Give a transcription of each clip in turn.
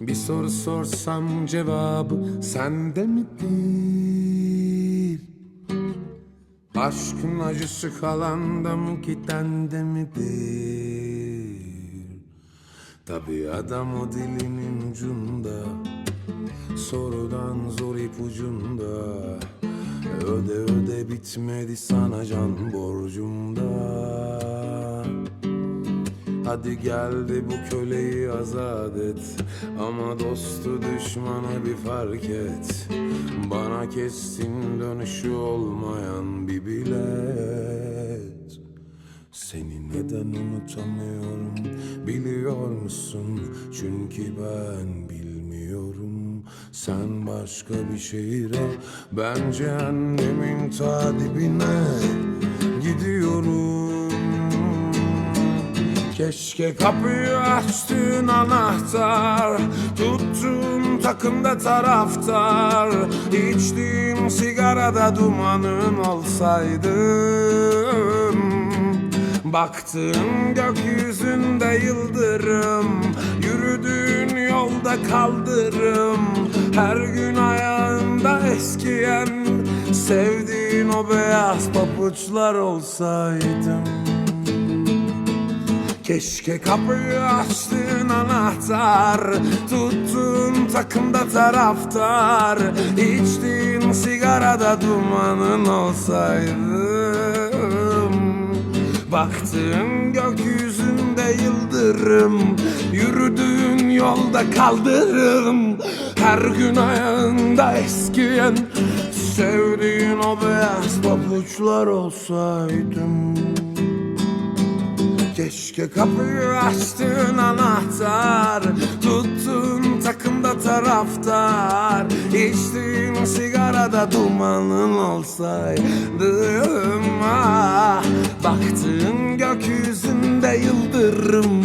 Bir soru sorsam cevabı sende midir? Aşkın acısı kalanda mı kitende midir? Tabi adam o dilinin ucunda Sorudan zor ipucunda Öde öde bitmedi sana can borcumda Hadi geldi bu köleyi azat et. Ama dostu düşmanı bir fark et. Bana kestin dönüşü olmayan bir bilet. Seni neden unutamıyorum? Biliyor musun? Çünkü ben bilmiyorum. Sen başka bir şehire Ben cehennemin ta dibine Keşke kapıyı açtığın anahtar. Tuttuğun takımda taraftar. İçtiğin sigarada dumanın olsaydın Baktığın gökyüzünde yıldırım. Yürüdüğün yolda kaldırım. Her gün ayağında eskiyen Sevdiğin o beyaz papuçlar olsaydım Keşke kapıyı açtığın anahtar. Tuttuğun takımda taraftar. İçtiğin sigarada dumanın olsaydım. Baktığın gökyüzünde yıldırım. Yürüdüğün yolda kaldırım. Her gün ayağında eskiyen. Sevdiğin o beyaz papuçlar olsaydım Keşke kapıyı açtığın anahtar. Tuttuğun takımda taraftar. İçtiğin sigarada dumanın olsaydım. Ah. Baktığın gökyüzünde yıldırım.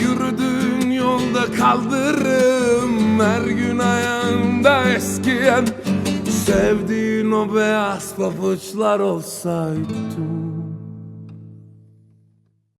Yürüdüğün yolda kaldırım. Her gün ayağında eskiyen. Sevdiğin o beyaz pabuçlar olsaydım